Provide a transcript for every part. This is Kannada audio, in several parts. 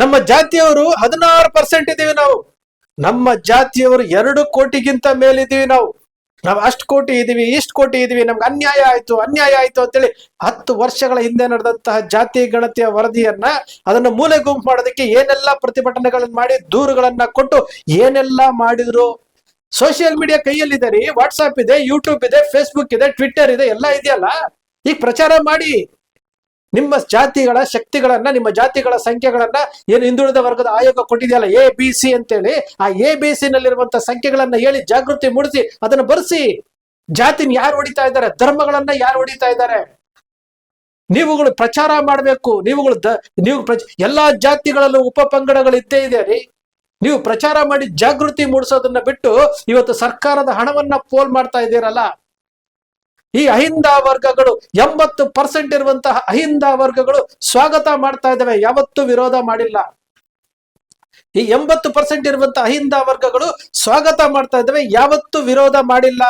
ನಮ್ಮ ಜಾತಿಯವರು ಹದಿನಾರು ಪರ್ಸೆಂಟ್ ಇದೀವಿ ನಾವು. ನಮ್ಮ ಜಾತಿಯವರು ಎರಡು ಕೋಟಿಗಿಂತ ಮೇಲಿದ್ದೀವಿ ನಾವು. ನಾವು ಅಷ್ಟು ಕೋಟಿ ಇದೀವಿ, ಇಷ್ಟು ಕೋಟಿ ಇದೀವಿ, ನಮ್ಗೆ ಅನ್ಯಾಯ ಆಯ್ತು ಅನ್ಯಾಯ ಆಯ್ತು ಅಂತೇಳಿ ಹತ್ತು ವರ್ಷಗಳ ಹಿಂದೆ ನಡೆದಂತಹ ಜಾತಿ ಗಣತಿಯ ವರದಿಯನ್ನ ಅದನ್ನು ಮೂಲೆ ಗುಂಪು ಮಾಡೋದಕ್ಕೆ ಏನೆಲ್ಲ ಪ್ರತಿಭಟನೆಗಳನ್ನ ಮಾಡಿ ದೂರುಗಳನ್ನ ಕೊಟ್ಟು ಏನೆಲ್ಲ ಮಾಡಿದ್ರು? ಸೋಷಿಯಲ್ ಮೀಡಿಯಾ ಕೈಯಲ್ಲಿದೆ ರೀ ವಾಟ್ಸಪ್ ಇದೆ ಯೂಟ್ಯೂಬ್ ಇದೆ ಫೇಸ್ಬುಕ್ ಇದೆ ಟ್ವಿಟರ್ ಇದೆ, ಎಲ್ಲ ಇದೆಯಲ್ಲ? ಈಗ ಪ್ರಚಾರ ಮಾಡಿ. ನಿಮ್ಮ ಜಾತಿಗಳ ಶಕ್ತಿಗಳನ್ನ, ನಿಮ್ಮ ಜಾತಿಗಳ ಸಂಖ್ಯೆಗಳನ್ನ ಏನು ಹಿಂದುಳಿದ ವರ್ಗದ ಆಯೋಗ ಕೊಟ್ಟಿದೆಯಲ್ಲ ಎ ಬಿ ಸಿ ಅಂತೇಳಿ, ಆ ಎ ಬಿ ಸಿ ನಲ್ಲಿರುವಂತ ಸಂಖ್ಯೆಗಳನ್ನ ಹೇಳಿ ಜಾಗೃತಿ ಮೂಡಿಸಿ, ಅದನ್ನ ಬರೆಸಿ, ಜಾತಿನ ಯಾರು ಹೊಡಿತಾ ಇದ್ದಾರೆ, ಧರ್ಮಗಳನ್ನ ಯಾರು ಹೊಡಿತಾ ಇದ್ದಾರೆ? ನೀವುಗಳು ಪ್ರಚಾರ ಮಾಡಬೇಕು, ನೀವುಗಳು ದ, ನೀವು ಪ್ರಚ, ಎಲ್ಲಾ ಜಾತಿಗಳಲ್ಲೂ ಉಪ ಪಂಗಡಗಳು ಇದ್ದೇ ಇದೆ ರೀ. ನೀವು ಪ್ರಚಾರ ಮಾಡಿ ಜಾಗೃತಿ ಮೂಡಿಸೋದನ್ನ ಬಿಟ್ಟು ಇವತ್ತು ಸರ್ಕಾರದ ಹಣವನ್ನ ಪೋಲ್ ಮಾಡ್ತಾ ಇದ್ದೀರಲ್ಲ. ಈ ಅಹಿಂದ ವರ್ಗಗಳು ಎಂಬತ್ತು ಪರ್ಸೆಂಟ್ ಇರುವಂತಹ ಅಹಿಂದ ವರ್ಗಗಳು ಸ್ವಾಗತ ಮಾಡ್ತಾ ಇದ್ದಾವೆ. ಯಾವತ್ತೂ ವಿರೋಧ ಮಾಡಿಲ್ಲ. ಈ ಎಂಬತ್ತು ಪರ್ಸೆಂಟ್ ಇರುವಂತಹ ಅಹಿಂದ ವರ್ಗಗಳು ಸ್ವಾಗತ ಮಾಡ್ತಾ ಇದ್ದಾವೆ. ಯಾವತ್ತೂ ವಿರೋಧ ಮಾಡಿಲ್ಲ.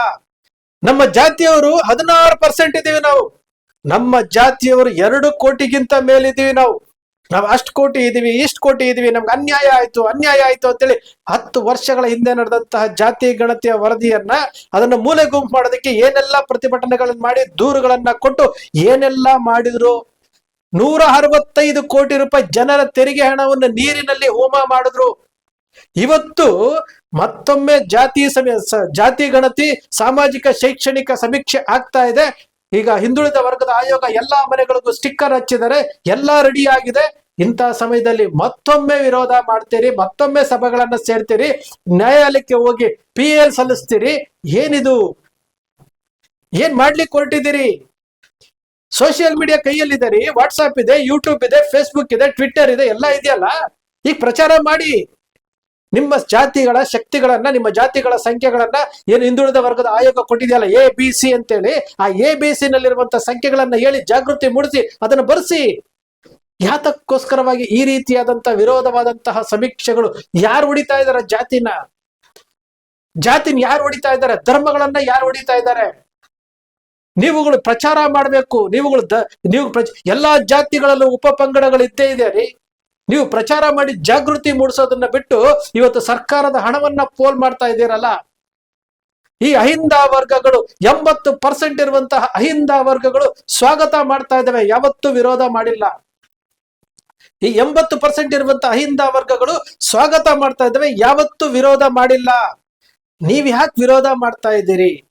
ನಮ್ಮ ಜಾತಿಯವರು ಹದಿನಾರು ಪರ್ಸೆಂಟ್ ಇದ್ದೀವಿ ನಾವು. ನಮ್ಮ ಜಾತಿಯವರು ಎರಡು ಕೋಟಿಗಿಂತ ಮೇಲಿದ್ದೀವಿ ನಾವು. ನಾವು ಅಷ್ಟು ಕೋಟಿ ಇದೀವಿ, ಇಷ್ಟು ಕೋಟಿ ಇದೀವಿ, ನಮ್ಗೆ ಅನ್ಯಾಯ ಆಯ್ತು ಅನ್ಯಾಯ ಆಯ್ತು ಅಂತೇಳಿ ಹತ್ತು ವರ್ಷಗಳ ಹಿಂದೆ ನಡೆದಂತಹ ಜಾತಿ ಗಣತಿಯ ವರದಿಯನ್ನ ಅದನ್ನ ಮೂಲೆ ಗುಂಪು ಮಾಡೋದಕ್ಕೆ ಏನೆಲ್ಲ ಪ್ರತಿಭಟನೆಗಳನ್ನ ಮಾಡಿ ದೂರುಗಳನ್ನ ಕೊಟ್ಟು ಏನೆಲ್ಲ ಮಾಡಿದ್ರು? ನೂರ ಅರವತ್ತೈದು ಕೋಟಿ ರೂಪಾಯಿ ಜನರ ತೆರಿಗೆ ಹಣವನ್ನು ನೀರಿನಲ್ಲಿ ಹೋಮ ಮಾಡಿದ್ರು. ಇವತ್ತು ಮತ್ತೊಮ್ಮೆ ಜಾತಿ ಸಮ, ಜಾತಿ ಗಣತಿ, ಸಾಮಾಜಿಕ, ಶೈಕ್ಷಣಿಕ ಸಮೀಕ್ಷೆ ಆಗ್ತಾ ಇದೆ. ಈಗ ಹಿಂದುಳಿದ ವರ್ಗದ ಆಯೋಗ ಎಲ್ಲಾ ಮನೆಗಳಿಗೂ ಸ್ಟಿಕ್ಕರ್ ಹಚ್ಚಿದರೆ ಎಲ್ಲಾ ರೆಡಿ ಆಗಿದೆ. ಇಂಥ ಸಮಯದಲ್ಲಿ ಮತ್ತೊಮ್ಮೆ ವಿರೋಧ ಮಾಡ್ತೀರಿ, ಮತ್ತೊಮ್ಮೆ ಸಭೆಗಳನ್ನ ಸೇರ್ತೀರಿ, ನ್ಯಾಯಾಲಯಕ್ಕೆ ಹೋಗಿ ಪಿ ಎಲ್ ಸಲ್ಲಿಸ್ತೀರಿ. ಏನಿದು? ಏನ್ ಮಾಡ್ಲಿಕ್ಕೆ ಹೊರಟಿದ್ದೀರಿ? ಸೋಷಿಯಲ್ ಮೀಡಿಯಾ ಕೈಯಲ್ಲಿದೆ ರೀ ವಾಟ್ಸಾಪ್ ಇದೆ ಯೂಟ್ಯೂಬ್ ಇದೆ ಫೇಸ್ಬುಕ್ ಇದೆ ಟ್ವಿಟರ್ ಇದೆ, ಎಲ್ಲ ಇದೆಯಲ್ಲ? ಈಗ ಪ್ರಚಾರ ಮಾಡಿ. ನಿಮ್ಮ ಜಾತಿಗಳ ಶಕ್ತಿಗಳನ್ನ, ನಿಮ್ಮ ಜಾತಿಗಳ ಸಂಖ್ಯೆಗಳನ್ನ ಏನು ಹಿಂದುಳಿದ ವರ್ಗದ ಆಯೋಗ ಕೊಟ್ಟಿದೆಯಲ್ಲ ಎ ಬಿ ಸಿ ಅಂತೇಳಿ, ಆ ಎ ಬಿ ಸಿ ನಲ್ಲಿರುವಂತಹ ಸಂಖ್ಯೆಗಳನ್ನ ಹೇಳಿ ಜಾಗೃತಿ ಮೂಡಿಸಿ, ಅದನ್ನು ಬರೆಸಿ. ಯಾತಕ್ಕೋಸ್ಕರವಾಗಿ ಈ ರೀತಿಯಾದಂತಹ ವಿರೋಧವಾದಂತಹ ಸಮೀಕ್ಷೆಗಳು ಯಾರು ಹೊಡಿತಾ ಇದ್ದಾರೆ ಜಾತಿನ? ಜಾತಿನ ಯಾರು ಹೊಡಿತಾ ಇದ್ದಾರೆ ಧರ್ಮಗಳನ್ನ ಯಾರು ಹೊಡಿತಾ ಇದ್ದಾರೆ ನೀವುಗಳು ಪ್ರಚಾರ ಮಾಡಬೇಕು, ನೀವುಗಳು ನೀವು ಪ್ರಚ, ಎಲ್ಲಾ ಜಾತಿಗಳಲ್ಲೂ ಉಪ ಪಂಗಡಗಳು ಇದ್ದೇ ಇದೆ ರೀ. ನೀವು ಪ್ರಚಾರ ಮಾಡಿ ಜಾಗೃತಿ ಮೂಡಿಸೋದನ್ನ ಬಿಟ್ಟು ಇವತ್ತು ಸರ್ಕಾರದ ಹಣವನ್ನ ಪೋಲ್ ಮಾಡ್ತಾ ಇದ್ದೀರಲ್ಲ? ಈ ಅಹಿಂದ ವರ್ಗಗಳು ಎಂಬತ್ತು ಪರ್ಸೆಂಟ್ ಇರುವಂತಹ ಅಹಿಂದ ವರ್ಗಗಳು ಸ್ವಾಗತ ಮಾಡ್ತಾ ಇದ್ದಾವೆ. ಯಾವತ್ತೂ ವಿರೋಧ ಮಾಡಿಲ್ಲ. ಈ ಎಂಬತ್ತು ಪರ್ಸೆಂಟ್ ಇರುವಂತಹ ಅಹಿಂದ ವರ್ಗಗಳು ಸ್ವಾಗತ ಮಾಡ್ತಾ ಇದ್ದಾವೆ. ಯಾವತ್ತೂ ವಿರೋಧ ಮಾಡಿಲ್ಲ. ನೀವ್ ಯಾಕೆ ವಿರೋಧ ಮಾಡ್ತಾ ಇದ್ದೀರಿ?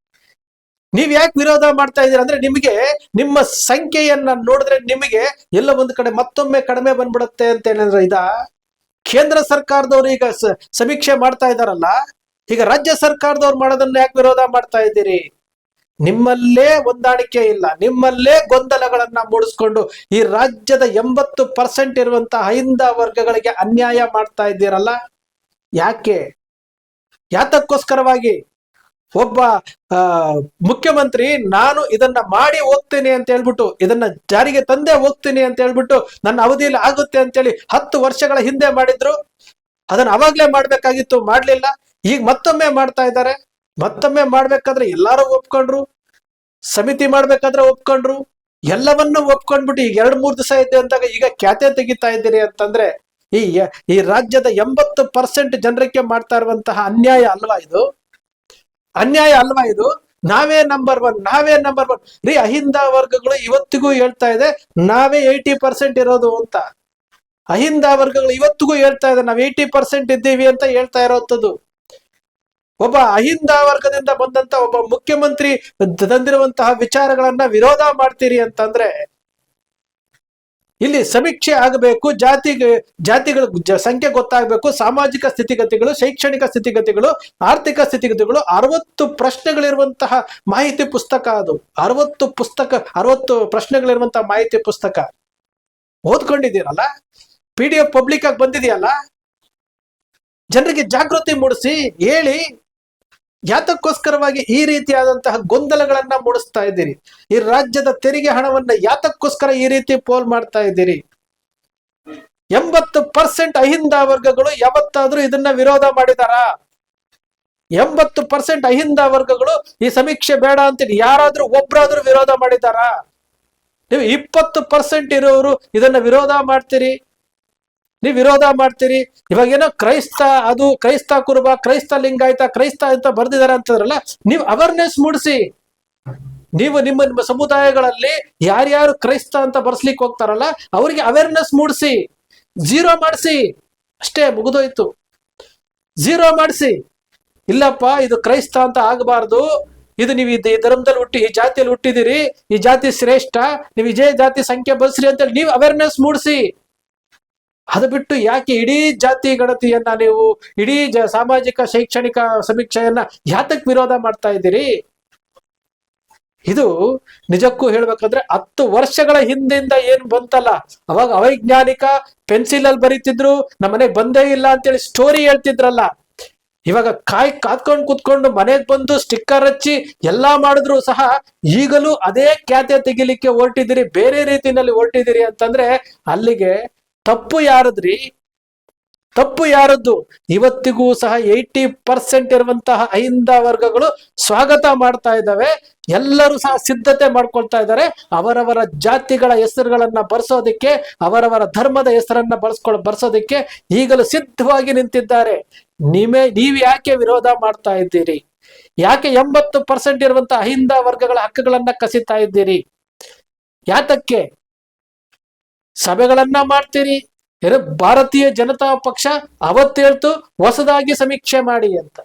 ನೀವ್ ಯಾಕೆ ವಿರೋಧ ಮಾಡ್ತಾ ಇದ್ದೀರಾ ಅಂದ್ರೆ ನಿಮಗೆ ನಿಮ್ಮ ಸಂಖ್ಯೆಯನ್ನ ನೋಡಿದ್ರೆ ನಿಮಗೆ ಎಲ್ಲ ಒಂದು ಕಡೆ ಮತ್ತೊಮ್ಮೆ ಕಡಿಮೆ ಬಂದ್ಬಿಡುತ್ತೆ ಅಂತ ಏನಂದ್ರೆ ಇದ ಕೇಂದ್ರ ಸರ್ಕಾರದವರು ಈಗ ಸಮೀಕ್ಷೆ ಮಾಡ್ತಾ ಇದಾರಲ್ಲ, ಈಗ ರಾಜ್ಯ ಸರ್ಕಾರದವ್ರು ಮಾಡೋದನ್ನ ಯಾಕೆ ವಿರೋಧ ಮಾಡ್ತಾ ಇದ್ದೀರಿ? ನಿಮ್ಮಲ್ಲೇ ಹೊಂದಾಣಿಕೆ ಇಲ್ಲ, ನಿಮ್ಮಲ್ಲೇ ಗೊಂದಲಗಳನ್ನ ಮೂಡಿಸ್ಕೊಂಡು ಈ ರಾಜ್ಯದ ಎಂಬತ್ತು ಪರ್ಸೆಂಟ್ ಇರುವಂತಹ ಅಹಿಂದ ವರ್ಗಗಳಿಗೆ ಅನ್ಯಾಯ ಮಾಡ್ತಾ ಇದ್ದೀರಲ್ಲ? ಯಾಕೆ? ಯಾತಕ್ಕೋಸ್ಕರವಾಗಿ? ಒಬ್ಬ ಮುಖ್ಯಮಂತ್ರಿ, ನಾನು ಇದನ್ನ ಮಾಡಿ ಹೋಗ್ತೇನೆ ಅಂತ ಹೇಳ್ಬಿಟ್ಟು, ಇದನ್ನ ಜಾರಿಗೆ ತಂದೆ ಹೋಗ್ತೀನಿ ಅಂತ ಹೇಳ್ಬಿಟ್ಟು ನನ್ನ ಅವಧಿಯಲ್ಲಿ ಆಗುತ್ತೆ ಅಂತೇಳಿ ಹತ್ತು ವರ್ಷಗಳ ಹಿಂದೆ ಮಾಡಿದ್ರು. ಅದನ್ನ ಅವಾಗ್ಲೇ ಮಾಡ್ಬೇಕಾಗಿತ್ತು, ಮಾಡ್ಲಿಲ್ಲ. ಈಗ ಮತ್ತೊಮ್ಮೆ ಮಾಡ್ತಾ ಇದ್ದಾರೆ. ಮತ್ತೊಮ್ಮೆ ಮಾಡ್ಬೇಕಾದ್ರೆ ಎಲ್ಲಾರು ಒಪ್ಕೊಂಡ್ರು. ಸಮಿತಿ ಮಾಡ್ಬೇಕಾದ್ರೆ ಒಪ್ಕೊಂಡ್ರು. ಎಲ್ಲವನ್ನೂ ಒಪ್ಕೊಂಡ್ಬಿಟ್ಟು ಈಗ ಎರಡ್ ಮೂರ್ ದಿವಸ ಇದೆ ಅಂದಾಗ ಈಗ ಖ್ಯಾತೆ ತೆಗಿತಾ ಇದ್ದೀರಿ ಅಂತಂದ್ರೆ, ಈ ಈ ರಾಜ್ಯದ ಎಂಬತ್ತು ಪರ್ಸೆಂಟ್ ಜನರಿಗೆ ಮಾಡ್ತಾ ಇರುವಂತಹ ಅನ್ಯಾಯ ಅಲ್ವಾ ಇದು? ಅನ್ಯಾಯ ಅಲ್ವಾ ಇದು? ನಾವೇ ನಂಬರ್ ಒನ್ ನಾವೇ ನಂಬರ್ ಒನ್ ರೀ, ಅಹಿಂದ ವರ್ಗಗಳು ಇವತ್ತಿಗೂ ಹೇಳ್ತಾ ಇದೆ, ನಾವೇ ಏಯ್ಟಿ ಪರ್ಸೆಂಟ್ ಇರೋದು ಅಂತ. ಅಹಿಂದ ವರ್ಗಗಳು ಇವತ್ತಿಗೂ ಹೇಳ್ತಾ ಇದೆ, ನಾವ್ ಏಯ್ಟಿ ಪರ್ಸೆಂಟ್ ಇದ್ದೀವಿ ಅಂತ ಹೇಳ್ತಾ ಇರೋಂಥದ್ದು. ಒಬ್ಬ ಅಹಿಂದ ವರ್ಗದಿಂದ ಬಂದಂತ ಒಬ್ಬ ಮುಖ್ಯಮಂತ್ರಿ ತಂದಿರುವಂತಹ ವಿಚಾರಗಳನ್ನ ವಿರೋಧ ಮಾಡ್ತೀರಿ ಅಂತಂದ್ರೆ ಇಲ್ಲಿ ಸಮೀಕ್ಷೆ ಆಗಬೇಕು ಜಾತಿ ಜಾತಿಗಳ ಸಂಖ್ಯೆ ಗೊತ್ತಾಗಬೇಕು, ಸಾಮಾಜಿಕ ಸ್ಥಿತಿಗತಿಗಳು, ಶೈಕ್ಷಣಿಕ ಸ್ಥಿತಿಗತಿಗಳು, ಆರ್ಥಿಕ ಸ್ಥಿತಿಗತಿಗಳು, ಅರವತ್ತು ಪ್ರಶ್ನೆಗಳಿರುವಂತಹ ಮಾಹಿತಿ ಪುಸ್ತಕ ಅದು. ಅರವತ್ತು ಪುಸ್ತಕ, ಅರವತ್ತು ಪ್ರಶ್ನೆಗಳಿರುವಂತಹ ಮಾಹಿತಿ ಪುಸ್ತಕ. ಓದ್ಕೊಂಡಿದ್ದೀರಲ್ಲ? ಪಿ ಡಿ ಎಫ್ ಪಬ್ಲಿಕ್ ಆಗಿ ಬಂದಿದೆಯಲ್ಲ? ಜನರಿಗೆ ಜಾಗೃತಿ ಮೂಡಿಸಿ, ಹೇಳಿ ಯಾತಕ್ಕೋಸ್ಕರವಾಗಿ ಈ ರೀತಿಯಾದಂತಹ ಗೊಂದಲಗಳನ್ನ ಮೂಡಿಸ್ತಾ ಇದ್ದೀರಿ. ಈ ರಾಜ್ಯದ ತೆರಿಗೆ ಹಣವನ್ನ ಯಾತಕ್ಕೋಸ್ಕರ ಈ ರೀತಿ ಪೋಲ್ ಮಾಡ್ತಾ ಇದ್ದೀರಿ? ಎಂಬತ್ತು ಪರ್ಸೆಂಟ್ ಅಹಿಂದ ವರ್ಗಗಳು ಯಾವತ್ತಾದ್ರೂ ಇದನ್ನ ವಿರೋಧ ಮಾಡಿದಾರ? ಎಂಬತ್ತು ಪರ್ಸೆಂಟ್ ಅಹಿಂದ ವರ್ಗಗಳು ಈ ಸಮೀಕ್ಷೆ ಬೇಡ ಅಂತೇಳಿ ಯಾರಾದ್ರೂ ಒಬ್ರಾದ್ರೂ ವಿರೋಧ ಮಾಡಿದಾರ? ನೀವು ಇಪ್ಪತ್ತು ಪರ್ಸೆಂಟ್ ಇರೋರು ಇದನ್ನ ವಿರೋಧ ಮಾಡ್ತೀರಿ? ನೀವು ವಿರೋಧ ಮಾಡ್ತೀರಿ. ಇವಾಗ ಏನೋ ಕ್ರೈಸ್ತ, ಅದು ಕ್ರೈಸ್ತ ಕುರುಬ, ಕ್ರೈಸ್ತ ಲಿಂಗಾಯತ ಕ್ರೈಸ್ತ ಅಂತ ಬರ್ದಿದಾರೆ ಅಂತಂದ್ರಲ್ಲ, ನೀವು ಅವೇರ್ನೆಸ್ ಮೂಡಿಸಿ. ನೀವು ನಿಮ್ಮ ನಿಮ್ಮ ಸಮುದಾಯಗಳಲ್ಲಿ ಯಾರ್ಯಾರು ಕ್ರೈಸ್ತ ಅಂತ ಬರ್ಸ್ಲಿಕ್ಕೆ ಹೋಗ್ತಾರಲ್ಲ, ಅವರಿಗೆ ಅವೇರ್ನೆಸ್ ಮೂಡಿಸಿ. ಜೀರೋ ಮಾಡಿಸಿ. ಅಷ್ಟೇ ಮುಗಿದೋಯ್ತು. ಜೀರೋ ಮಾಡಿಸಿ. ಇಲ್ಲಪ್ಪ, ಇದು ಕ್ರೈಸ್ತ ಅಂತ ಆಗಬಾರ್ದು. ಇದು ನೀವು ಈ ಧರ್ಮದಲ್ಲಿ ಹುಟ್ಟಿ, ಈ ಜಾತಿಯಲ್ಲಿ ಹುಟ್ಟಿದಿರಿ, ಈ ಜಾತಿ ಶ್ರೇಷ್ಠ, ನೀವು ಇದೇ ಜಾತಿ ಸಂಖ್ಯೆ ಬಸ್ರಿ ಅಂತೇಳಿ ನೀವು ಅವೇರ್ನೆಸ್ ಮೂಡಿಸಿ. ಅದು ಬಿಟ್ಟು ಯಾಕೆ ಇಡೀ ಜಾತಿ ಗಣತಿಯನ್ನ ನೀವು, ಇಡೀ ಜ ಸಾಮಾಜಿಕ ಶೈಕ್ಷಣಿಕ ಸಮೀಕ್ಷೆಯನ್ನ ಯಾತಕ್ ವಿರೋಧ ಮಾಡ್ತಾ ಇದ್ದೀರಿ? ಇದು ನಿಜಕ್ಕೂ ಹೇಳ್ಬೇಕಂದ್ರೆ ಹತ್ತು ವರ್ಷಗಳ ಹಿಂದಿಂದ ಏನ್ ಬಂತಲ್ಲ? ಅವಾಗ ಅವೈಜ್ಞಾನಿಕ ಪೆನ್ಸಿಲ್ ಅಲ್ಲಿ ಬರೀತಿದ್ರು ನಮ್ಮನೆಗೆ ಬಂದೇ ಇಲ್ಲ ಅಂತೇಳಿ ಸ್ಟೋರಿ ಹೇಳ್ತಿದ್ರಲ್ಲ. ಇವಾಗ ಕಾಯಿ ಕಾತ್ಕೊಂಡು ಕುತ್ಕೊಂಡು ಮನೆಗ್ ಬಂದು ಸ್ಟಿಕ್ಕರ್ ಹಚ್ಚಿ ಎಲ್ಲಾ ಮಾಡಿದ್ರು ಸಹ ಈಗಲೂ ಅದೇ ಖ್ಯಾತೆ ತೆಗಿಲಿಕ್ಕೆ ಹೊರಟಿದ್ದೀರಿ, ಬೇರೆ ರೀತಿಯಲ್ಲಿ ಹೊರಟಿದ್ದೀರಿ ಅಂತಂದ್ರೆ ಅಲ್ಲಿಗೆ ತಪ್ಪು ಯಾರದ್ರಿ? ತಪ್ಪು ಯಾರದ್ದು? ಇವತ್ತಿಗೂ ಸಹ ಏಯ್ಟಿ ಪರ್ಸೆಂಟ್ ಇರುವಂತಹ ಅಹಿಂದ ವರ್ಗಗಳು ಸ್ವಾಗತ ಮಾಡ್ತಾ ಇದ್ದಾವೆ. ಎಲ್ಲರೂ ಸಹ ಸಿದ್ಧತೆ ಮಾಡ್ಕೊಳ್ತಾ ಇದ್ದಾರೆ. ಅವರವರ ಜಾತಿಗಳ ಹೆಸರುಗಳನ್ನ ಬರ್ಸೋದಿಕ್ಕೆ, ಅವರವರ ಧರ್ಮದ ಹೆಸರನ್ನ ಬಳಸ್ಕೊಳ್ ಬರ್ಸೋದಿಕ್ಕೆ ಈಗಲೂ ಸಿದ್ಧವಾಗಿ ನಿಂತಿದ್ದಾರೆ. ನೀವೇ ನೀವ್ ಯಾಕೆ ವಿರೋಧ ಮಾಡ್ತಾ ಇದ್ದೀರಿ? ಯಾಕೆ ಎಂಬತ್ತು ಪರ್ಸೆಂಟ್ ಇರುವಂತಹ ಅಹಿಂದ ವರ್ಗಗಳ ಹಕ್ಕುಗಳನ್ನ ಕಸಿತಾ ಇದ್ದೀರಿ? ಯಾತಕ್ಕೆ? ಸಭೆಗಳನ್ನ ಮಾಡ್ತೀರಿ. ಭಾರತೀಯ ಜನತಾ ಪಕ್ಷ ಅವತ್ತೇಳ್ತು, ಹೊಸದಾಗಿ ಸಮೀಕ್ಷೆ ಮಾಡಿ ಅಂತ.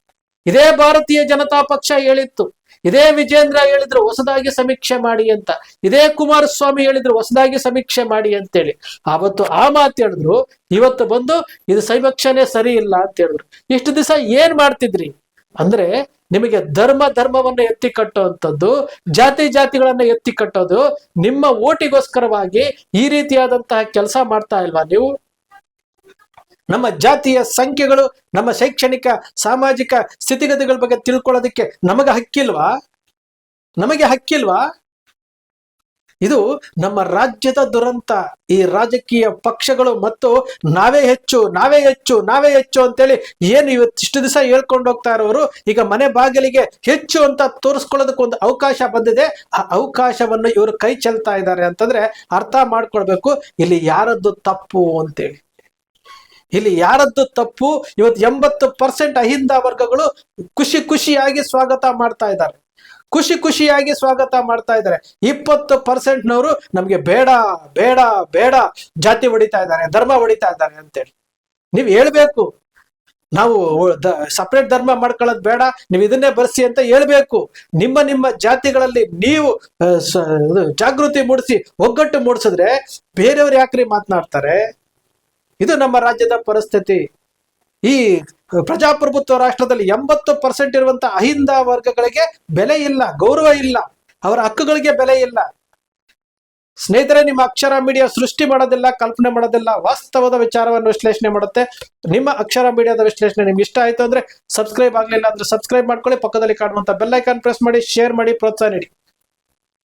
ಇದೇ ಭಾರತೀಯ ಜನತಾ ಪಕ್ಷ ಹೇಳಿತ್ತು. ಇದೇ ವಿಜೇಂದ್ರ ಹೇಳಿದ್ರು, ಹೊಸದಾಗಿ ಸಮೀಕ್ಷೆ ಮಾಡಿ ಅಂತ. ಇದೇ ಕುಮಾರಸ್ವಾಮಿ ಹೇಳಿದ್ರು, ಹೊಸದಾಗಿ ಸಮೀಕ್ಷೆ ಮಾಡಿ ಅಂತೇಳಿ. ಅವತ್ತು ಆ ಮಾತು ಹೇಳಿದ್ರು, ಇವತ್ತು ಬಂದು ಇದು ಸಮೀಕ್ಷೆನೇ ಸರಿ ಇಲ್ಲ ಅಂತ ಹೇಳಿದ್ರು. ಇಷ್ಟು ದಿವಸ ಏನ್ ಮಾಡ್ತಿದ್ರಿ? ಅಂದ್ರೆ ನಿಮಗೆ ಧರ್ಮ ಧರ್ಮವನ್ನ ಎತ್ತಿ ಕಟ್ಟುವಂಥದ್ದು, ಜಾತಿ ಜಾತಿಗಳನ್ನ ಎತ್ತಿ ಕಟ್ಟೋದು, ನಿಮ್ಮ ಓಟಿಗೋಸ್ಕರವಾಗಿ ಈ ರೀತಿಯಾದಂತಹ ಕೆಲಸ ಮಾಡ್ತಾ ಇಲ್ವಾ ನೀವು? ನಮ್ಮ ಜಾತಿಯ ಸಂಖ್ಯೆಗಳು, ನಮ್ಮ ಶೈಕ್ಷಣಿಕ, ಸಾಮಾಜಿಕ ಸ್ಥಿತಿಗತಿಗಳ ಬಗ್ಗೆ ತಿಳ್ಕೊಳ್ಳೋದಕ್ಕೆ ನಮಗೆ ಹಕ್ಕಿಲ್ವಾ? ನಮಗೆ ಹಕ್ಕಿಲ್ವಾ? ಇದು ನಮ್ಮ ರಾಜ್ಯದ ದುರಂತ. ಈ ರಾಜಕೀಯ ಪಕ್ಷಗಳು ಮತ್ತು ನಾವೇ ಹೆಚ್ಚು ನಾವೇ ಹೆಚ್ಚು ನಾವೇ ಹೆಚ್ಚು ಅಂತೇಳಿ ಏನು ಇವತ್ತು ಇಷ್ಟು ದಿವಸ ಹೇಳ್ಕೊಂಡು ಹೋಗ್ತಾ ಇರೋರು, ಈಗ ಮನೆ ಬಾಗಿಲಿಗೆ ಹೆಚ್ಚು ಅಂತ ತೋರಿಸ್ಕೊಳ್ಳೋದಕ್ಕೊಂದು ಅವಕಾಶ ಬಂದಿದೆ. ಆ ಅವಕಾಶವನ್ನು ಇವರು ಕೈ ಚೆಲ್ತಾ ಇದ್ದಾರೆ ಅಂತಂದ್ರೆ ಅರ್ಥ ಮಾಡ್ಕೊಳ್ಬೇಕು. ಇಲ್ಲಿ ಯಾರದ್ದು ತಪ್ಪು ಅಂತೇಳಿ. ಇಲ್ಲಿ ಯಾರದ್ದು ತಪ್ಪು? ಇವತ್ತು ಎಂಬತ್ತು ಪರ್ಸೆಂಟ್ ಅಹಿಂದ ವರ್ಗಗಳು ಖುಷಿ ಖುಷಿಯಾಗಿ ಸ್ವಾಗತ ಮಾಡ್ತಾ ಇದ್ದಾರೆ. ಖುಷಿ ಖುಷಿಯಾಗಿ ಸ್ವಾಗತ ಮಾಡ್ತಾ ಇದ್ದಾರೆ. ಇಪ್ಪತ್ತು ಪರ್ಸೆಂಟ್ನವರು ನಮಗೆ ಬೇಡ ಬೇಡ ಬೇಡ ಜಾತಿ ಹೊಡಿತಾ ಇದ್ದಾರೆ, ಧರ್ಮ ಹೊಡಿತಾ ಇದ್ದಾರೆ ಅಂತೇಳಿ. ನೀವು ಹೇಳ್ಬೇಕು. ನಾವು ಸಪ್ರೇಟ್ ಧರ್ಮ ಮಾಡ್ಕೊಳ್ಳೋದು ಬೇಡ, ನೀವು ಇದನ್ನೇ ಬರ್ಸಿ ಅಂತ ಹೇಳ್ಬೇಕು. ನಿಮ್ಮ ನಿಮ್ಮ ಜಾತಿಗಳಲ್ಲಿ ನೀವು ಜಾಗೃತಿ ಮೂಡಿಸಿ, ಒಗ್ಗಟ್ಟು ಮೂಡಿಸಿದ್ರೆ ಬೇರೆಯವ್ರು ಯಾಕ್ರಿ ಮಾತನಾಡ್ತಾರೆ? ಇದು ನಮ್ಮ ರಾಜ್ಯದ ಪರಿಸ್ಥಿತಿ. ಈ ಪ್ರಜಾಪ್ರಭುತ್ವ ರಾಷ್ಟ್ರದಲ್ಲಿ ಎಂಬತ್ತು ಪರ್ಸೆಂಟ್ ಇರುವಂತ ಅಹಿಂದ ವರ್ಗಗಳಿಗೆ ಬೆಲೆ ಇಲ್ಲ, ಗೌರವ ಇಲ್ಲ, ಅವರ ಹಕ್ಕುಗಳಿಗೆ ಬೆಲೆ ಇಲ್ಲ. ಸ್ನೇಹಿತರೆ, ನಿಮ್ಮ ಅಕ್ಷರ ಮೀಡಿಯಾ ಸೃಷ್ಟಿ ಮಾಡೋದಿಲ್ಲ, ಕಲ್ಪನೆ ಮಾಡೋದಿಲ್ಲ, ವಾಸ್ತವದ ವಿಚಾರವನ್ನು ವಿಶ್ಲೇಷಣೆ ಮಾಡುತ್ತೆ. ನಿಮ್ಮ ಅಕ್ಷರ ಮೀಡಿಯಾದ ವಿಶ್ಲೇಷಣೆ ನಿಮ್ಗೆ ಇಷ್ಟ ಆಯ್ತು ಅಂದ್ರೆ ಸಬ್ಸ್ಕ್ರೈಬ್ ಆಗಲಿಲ್ಲ ಅಂದ್ರೆ ಸಬ್ಸ್ಕ್ರೈಬ್ ಮಾಡ್ಕೊಳ್ಳಿ. ಪಕ್ಕದಲ್ಲಿ ಕಾಣುವಂತ ಬೆಲ್ ಐಕಾನ್ ಪ್ರೆಸ್ ಮಾಡಿ ಶೇರ್ ಮಾಡಿ, ಪ್ರೋತ್ಸಾಹ ನೀಡಿ.